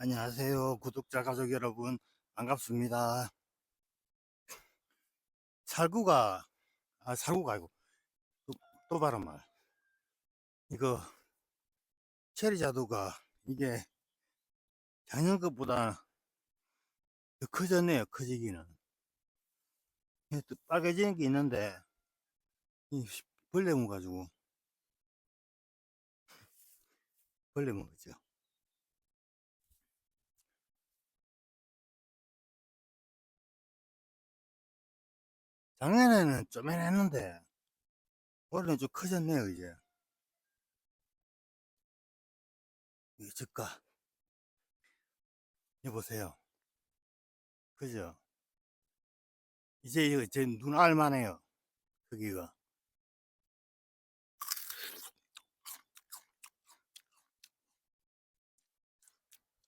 안녕하세요. 구독자 가족 여러분. 반갑습니다. 살구가, 아, 살구가 아니고, 또, 또 바로 말. 이거, 체리 자두가, 이게, 작년 것보다 더 커졌네요. 커지기는. 또 빨개지는 게 있는데, 이 벌레 먹어가지고, 벌레 먹었죠. 작년에는 쪼맨했는데, 올해는 좀 커졌네요, 이제. 이 즉가. 여보세요. 그죠? 이제 이거 제 눈 알만 해요. 크기가.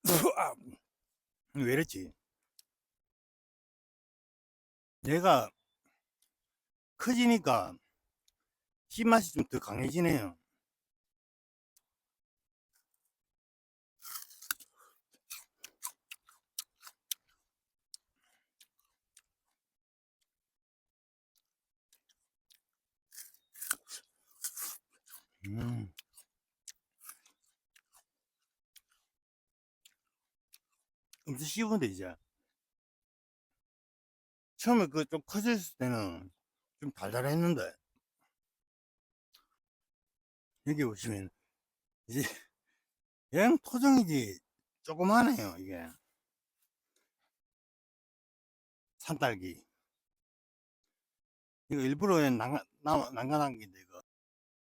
아, 왜 이랬지? 얘가 커지니까 씨맛이 좀 더 강해지네요. 음. 엄청 씹은데 이제 처음에 그 좀 커졌을 때는 좀 달달했는데. 여기 보시면 이제 얘는 토종이지 조그마네요 이게. 산딸기. 이거 일부러 난간한 게인데 이거.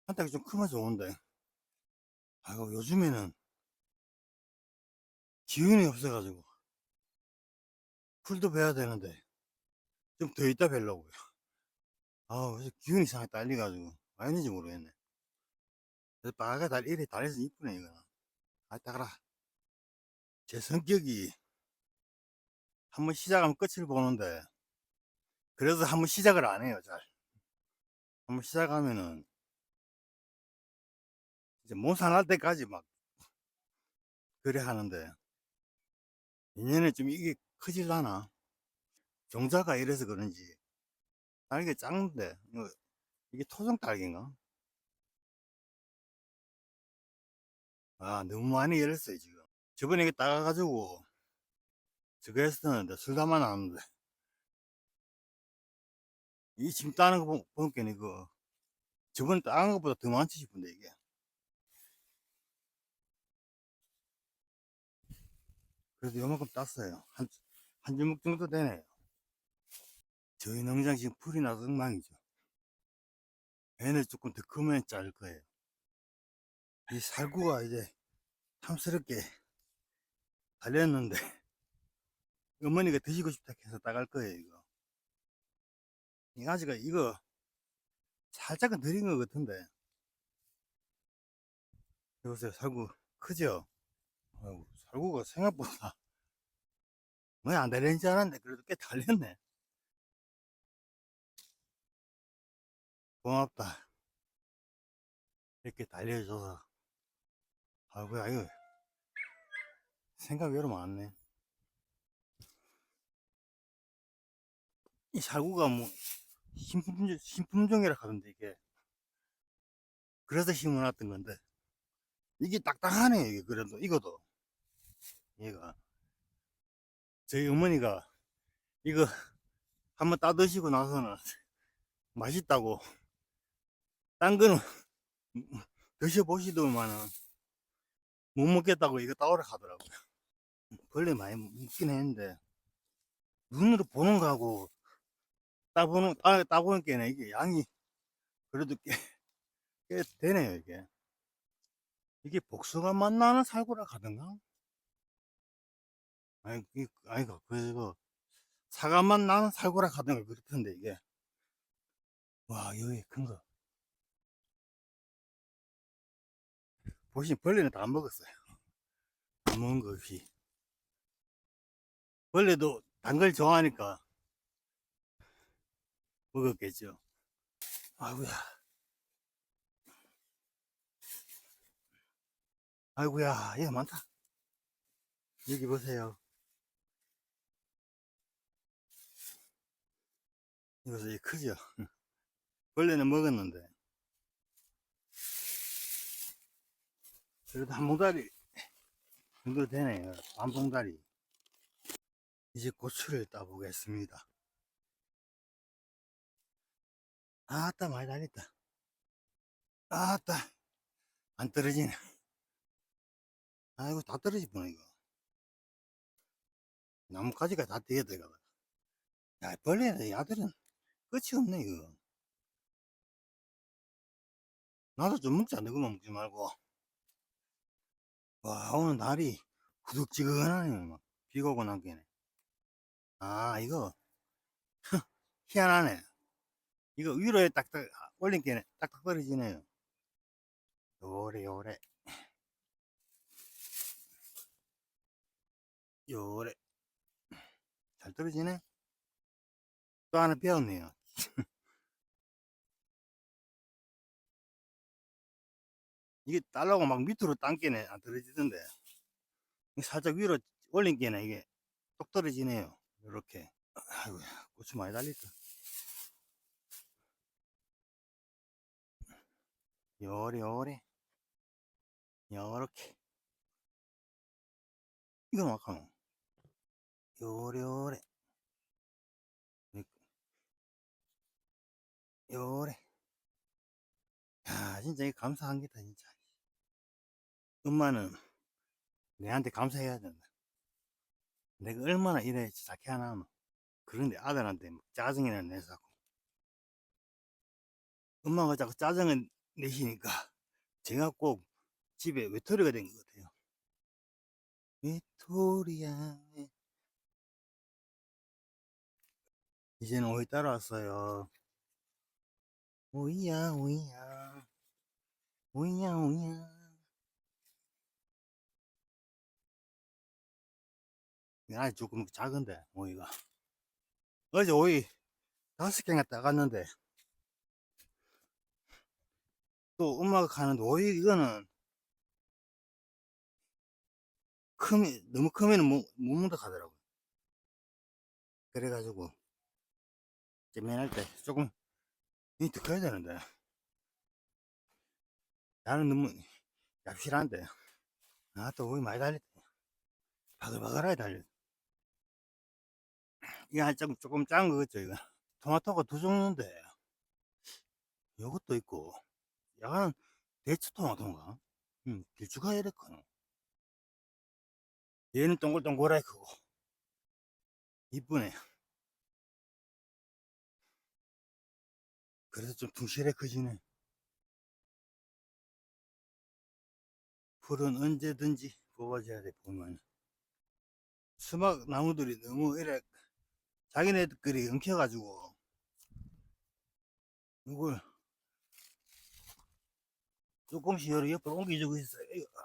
산딸기 좀 크면 좋은데. 아이고 요즘에는 기운이 없어가지고. 풀도 베야 되는데 좀 더 있다 벨려고요 아우 기운이 상하게 딸려가지고 왜 있는지 모르겠네. 그래서 빨간 달 이래 달려서 이쁘네 이거는. 아 따가라. 제 성격이 한번 시작하면 끝을 보는데 그래서 한번 시작을 안 해요 잘. 한번 시작하면은 이제 못 살할 때까지 막 그래 하는데 인연에 좀 이게 커질라나? 종자가 이래서 그런지 딸기 이거 이게 토종 딸기인가? 아 너무 많이 열렸어요 지금. 저번에 이게 따가가지고 저거 했었는데 술 담아 놨는데. 이 지금 따는 거 보니까 이거 저번에 따는 것보다 더 많지 싶은데 이게. 그래도 요만큼 땄어요. 한, 한 주먹 정도 되네요 저희 농장 지금 풀이 나서 엉망이죠. 얘는 조금 더 크면 자를 거예요. 이 살구가 이제 탐스럽게 달렸는데 어머니가 드시고 싶다 해서 따갈 거예요 이거. 이 가지가 이거 살짝은 느린 것 같은데. 여보세요 살구 크죠? 아이고, 살구가 생각보다 뭐안 달리는 줄 알았는데 그래도 꽤 달렸네 고맙다. 이렇게 달려줘서. 아이고야 이거 생각 외로 많네. 이 살구가 뭐 신품종, 신품종이라 하던데 이게. 그래서 심어놨던 건데. 이게 딱딱하네 이게 그래도. 이거도. 얘가. 저희 어머니가 이거 한번 따드시고 나서는 맛있다고 딴 거는 드셔보시더만은 못 먹겠다고 이거 따오라 하더라고요. 벌레 많이 먹긴 했는데 눈으로 보는 거하고 따보는 따, 따보니까 이게 양이 그래도 꽤, 꽤 되네요 이게. 이게 복숭아 맛 나는 살구라 하던가? 아니 이 아이가 그거 사과 맛 나는 살구라 하던가 그렇던데 이게. 와 여기 큰거 보시면 벌레는 다안 먹었어요 안 먹은 거 없이 벌레도 단 걸 좋아하니까 먹었겠죠. 아이고야. 아이고야, 얘 많다. 여기 보세요. 이것이 크죠? 원래는 먹었는데. 그래도 한 봉다리 정도 되네요. 반 봉다리. 이제 고추를 따보겠습니다. 아따, 많이 달렸다. 아따, 안 떨어지네. 아이고, 다 떨어지구나, 이거. 나뭇가지가 다 되겠다, 이거. 야, 벌레는, 야들은 끝이 없네, 이거. 나도 좀 먹자, 너그만 먹지 말고. 와, 오늘 날이 후둑지근하네, 막. 비가 오고 난 게네. 아, 이거. 희한하네. 이거 위로에 딱딱 올린 게네. 딱딱 떨어지네요. 요래, 요래. 요래. 잘 떨어지네. 또 하나 배웠네요. 이게 딸라고 막 밑으로 당기네. 안 떨어지던데. 살짝 위로 올린 게네. 이게 똑 떨어지네요. 요렇게. 아이고야, 고추 많이 달렸다. 요래, 요래. 요렇게. 이건 막하노. 요래, 요래. 요래. 야, 진짜 이 감사한 게다, 진짜. 엄마는 내한테 감사해야 된다. 내가 얼마나 이래 착해 하나 하노. 그런데 아들한테 막 짜증이나 내서 엄마가 자꾸 짜증을 내시니까 제가 꼭 집에 외톨이가 된 것 같아요. 외톨이야. 이제는 오이 따라왔어요. 오이야, 오이야. 오이야, 오이야. 아직 조금 작은데, 오이가. 어제 오이 다섯 개가 따갔는데, 또 엄마가 가는데 오이 이거는 크면, 너무 크면 못, 못 먹다 하더라고요. 그래가지고, 찌면할 때 조금, 이더 커야 되는데. 나는 너무 얍실한데. 아, 또 오이 많이 달렸다. 바글바글하게 달렸 이게 한 조금, 조금 작은 거 같죠, 이거? 토마토가 두 종류인데, 요것도 있고, 약간 대추 토마토인가? 음, 이렇게 크노. 얘는 동글동글하게 크고, 이쁘네. 그래서 좀 둥실해 커지네. 풀은 언제든지 뽑아줘야 돼, 보면. 수박 나무들이 너무 이래, 자기네들끼리 엉켜가지고, 이걸 조금씩 여러 옆으로 옮겨주고 있어요.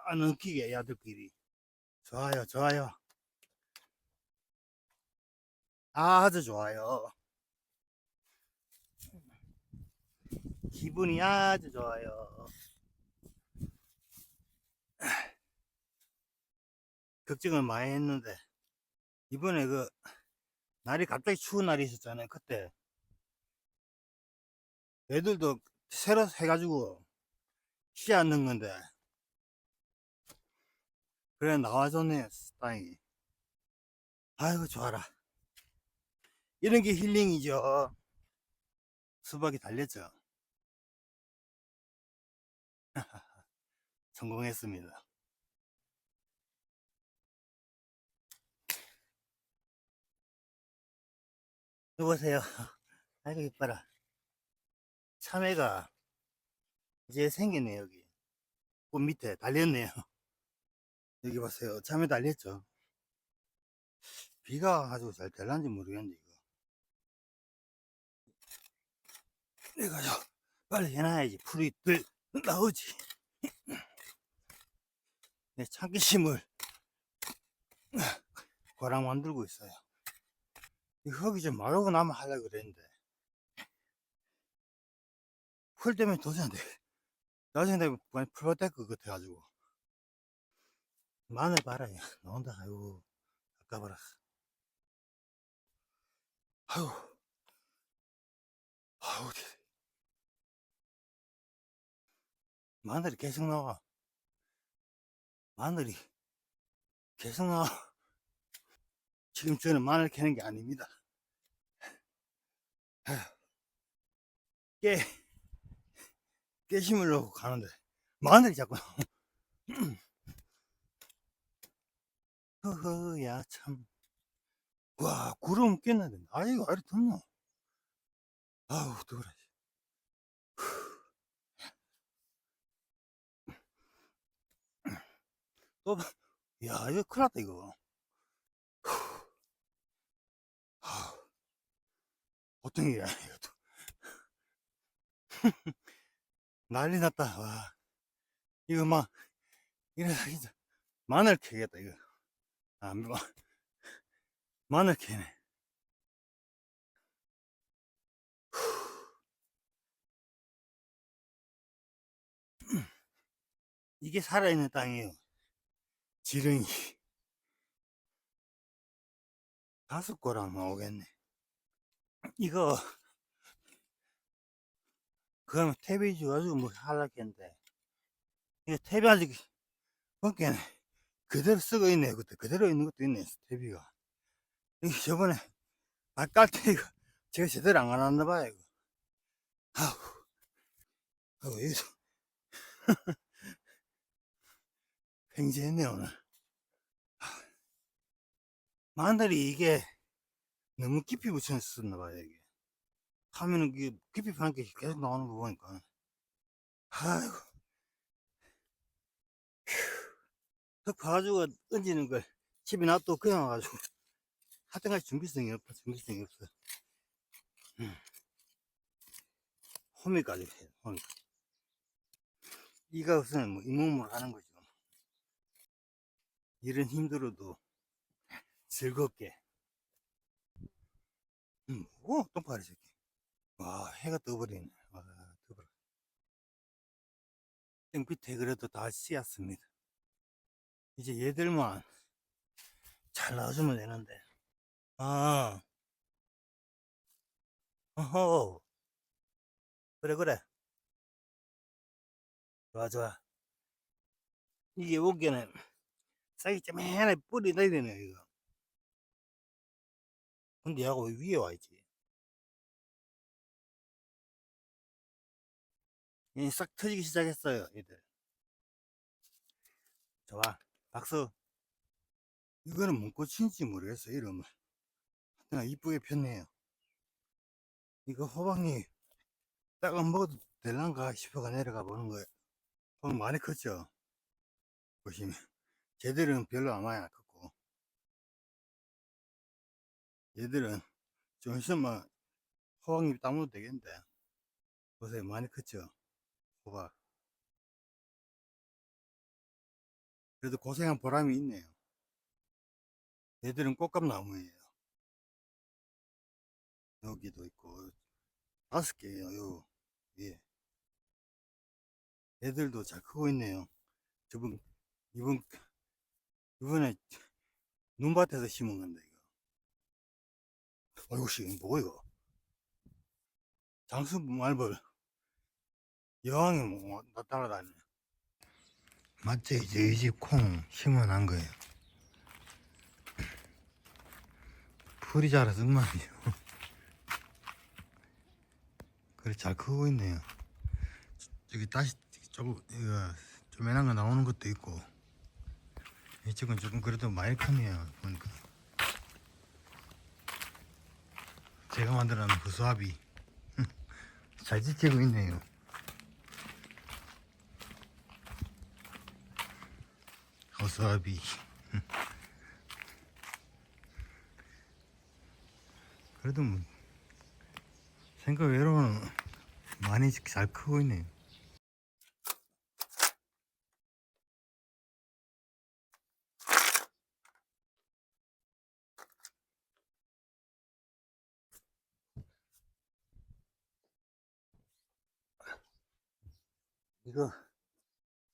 안 엉키게, 야들끼리. 좋아요, 좋아요. 아주 좋아요. 기분이 아주 좋아요. 걱정을 많이 했는데, 이번에 그, 날이 갑자기 추운 날이 있었잖아요, 그때. 애들도 새로 해가지고, 씨앗 넣은 건데, 그래, 나와줬네요, 다행히. 아이고, 좋아라. 이런 게 힐링이죠. 수박이 달렸죠. 성공했습니다. 여보세요. 아이고, 이뻐라. 참외가 이제 생겼네, 여기. 꽃 밑에 달렸네요. 여기 보세요. 참외 달렸죠. 비가 와가지고 잘 될란지 모르겠는데, 이거. 이거요. 빨리 해놔야지. 풀이 들 나오지. 네, 참기심을 고랑 만들고 있어요. 이 흙이 좀 마르고 나면 하려고 그랬는데 풀 때문에 도저히 안 돼. 나중에 내가 많이 풀어댈 것 같아가지고 마늘 봐라요. 나온다. 아이고, 아까봐라. 아유, 아우, 마늘이 계속 나와. 마늘이 계속 나와. 지금 저는 마늘 캐는 게 아닙니다. 깨, 깨 심으려고 가는데, 마늘이 자꾸 나와. 허허 야, 참. 와, 구름 깼는데, 아이고, 아래 덥노. 아우, 더워라. 또, 봐. 야, 이거 큰일 났다, 이거. 아우, 어떤 일이야, 이것도. 난리 났다, 와. 이거 막, 이래, 진짜, 마늘 캐겠다, 이거. 아, 마, 마늘 캐네. 이게 살아있는 땅이에요. 지렁이. 다섯 고랑 나오겠네. 이거, 그러면 탭이 줘가지고 뭐 할라겠는데. 이거 탭이 아직, 밖에 그대로 쓰고 있네. 그때 그대로 있는 것도 있네. 탭이가. 이게 저번에, 아깔 때 이거, 제가 제대로 안 가놨나 봐요. 이거. 아우, 아우, 여기서. 횡재했네, 오늘. 마늘이 이게 너무 깊이 붙여놨었나 봐요, 이게. 하면은 이게 깊이 파는 게 계속 나오는 거 보니까. 아이고. 흙 파가지고 얹는 걸 집에 놔둬 그냥 와가지고. 하여튼간 준비성이 없다, 준비성이 없어. 음. 호미까지 해, 호미. 이가 없으면 뭐 이몸으로 하는 거죠. 일은 힘들어도 즐겁게. 음, 오, 똥파리 새끼. 와, 해가 떠버리네. 와, 떠버려. 땡빛에 그래도 다 씨앗습니다. 이제 얘들만 잘 나와주면 되는데. 아, 어허. 그래, 그래. 좋아, 좋아. 이게 오기에는 싹이 쪼매나 뿌리 내야 되네, 이거. 근데 얘가 왜 위에 와 있지? 얘싹 터지기 시작했어요, 얘들. 좋아. 박수. 이거는 뭔 꽃인지 모르겠어, 이름을. 하여튼 이쁘게 폈네요. 이거 호박잎 딱안 먹어도 될란가 싶어가 내려가 보는 거예요. 호박 많이 컸죠? 보시면. 쟤들은 별로 안 많이 얘들은 좀 있으면 호박잎 따먹어도 되겠는데. 보세요, 많이 컸죠? 호박. 그래도 고생한 보람이 있네요. 얘들은 꽃감나무예요. 여기도 있고, 다섯 개예요, 요, 위에. 얘들도 잘 크고 있네요. 저번, 이번, 이번에 눈밭에서 심은 건데, 이거. 어이구, 씨, 뭐고, 이거? 장수 말벌. 여왕이 뭐, 나 따라다니네. 맞지? 이제 이 집 콩 심어놓은 거예요. 풀이 자라서 말이죠. 그래, 잘 크고 있네요. 저기 다시 조금, 이거, 조그만한 거 나오는 것도 있고. 이쪽은 조금 그래도 많이 크네요. 보니까. 제가 만들어 놓은 구수합이 잘 지키고 있네요. 호수아비. 그래도 뭐 생각 외로는 많이 잘 크고 있네요 이거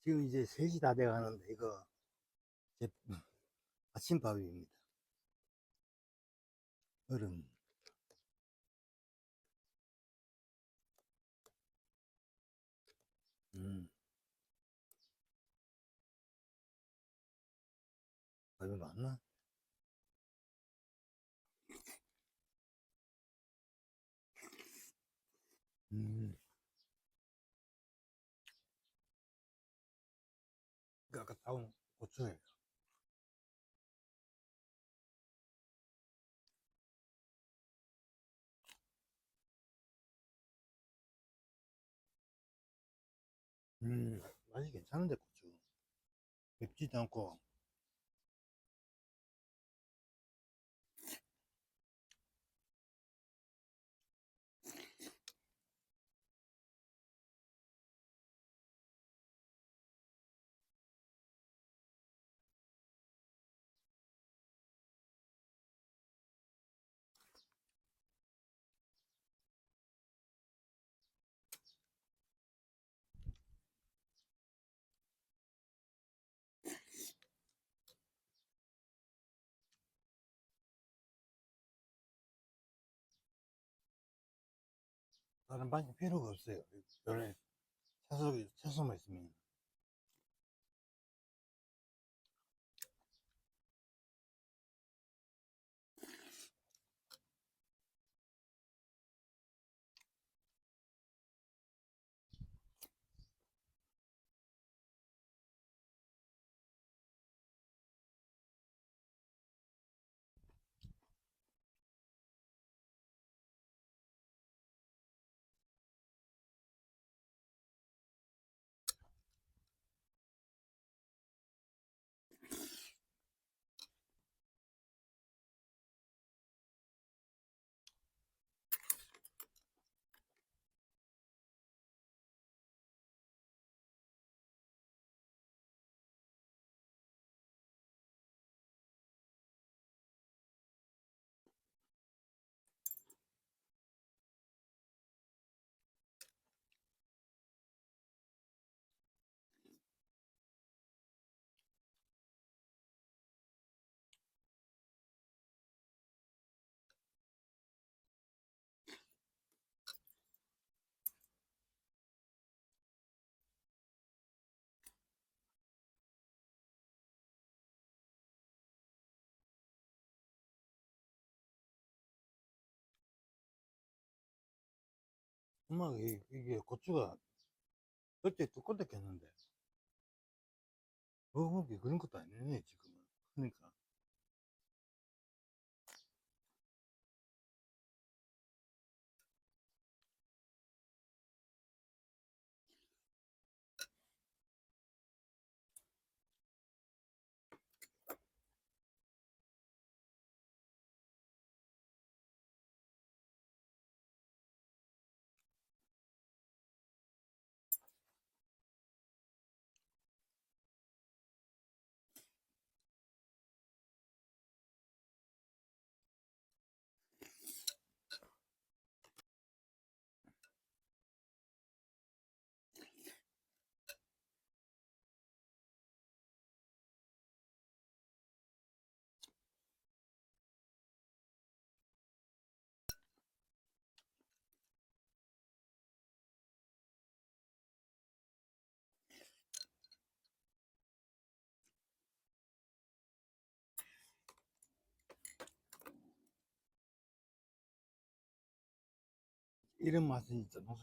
지금 이제 3시 다 돼 가는데 이거 제 아침밥입니다. 얼음. 음. 밥이 맞나? 음. 따온 고추예요. 음, 맛이 괜찮은데 고추. 맵지도 않고. 다른 맛이 필요가 없어요. 요래 채소, 채소만 있으면. 엄마, 이, 이게 고추가 그때 두껍게 했는데. 먹어보기 그런 것도 아니네, 지금은. 그러니까. 이런 맛 은 진짜 농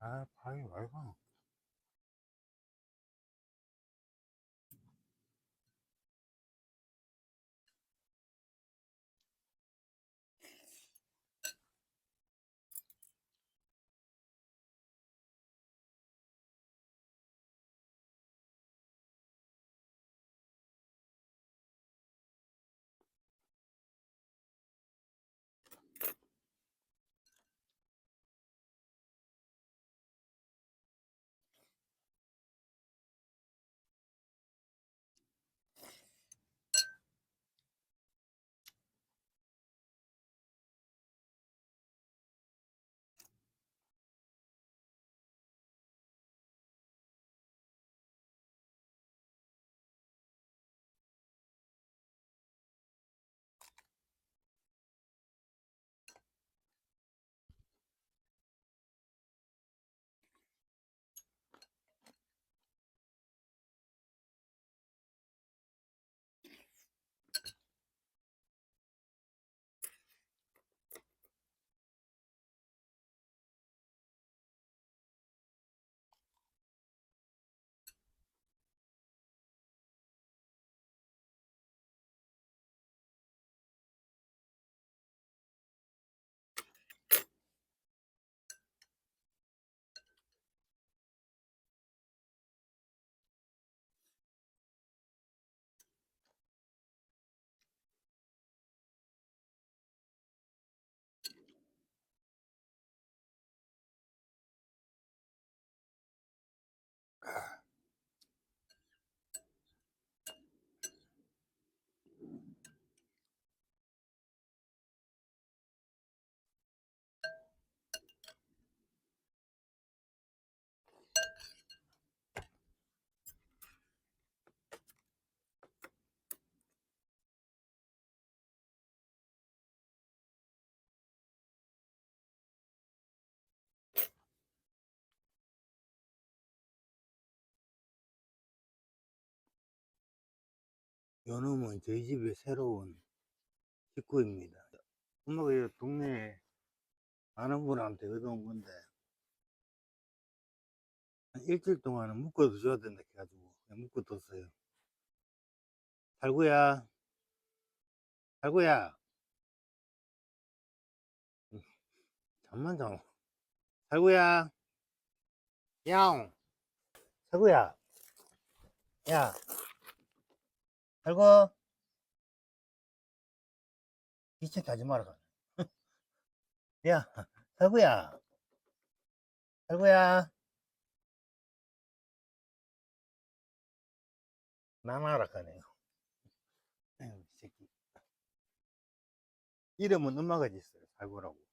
아, 밥이 말고. 요놈은 저희 집의 새로운 식구입니다. 엄마가 이 동네에 아는 분한테 얻어온 건데, 한 일주일 동안은 묶어도 줘야 된다 해가지고, 묶어뒀어요. 살구야, 살구야. 음, 잠만 자. 살구야. 야옹. 살구야. 야. 살구. 귀찮게 하지 마라. 야, 살구야. 살구야. 나나라 가네요. 새끼. 이름은 엄마가 짓어요. 살구라고.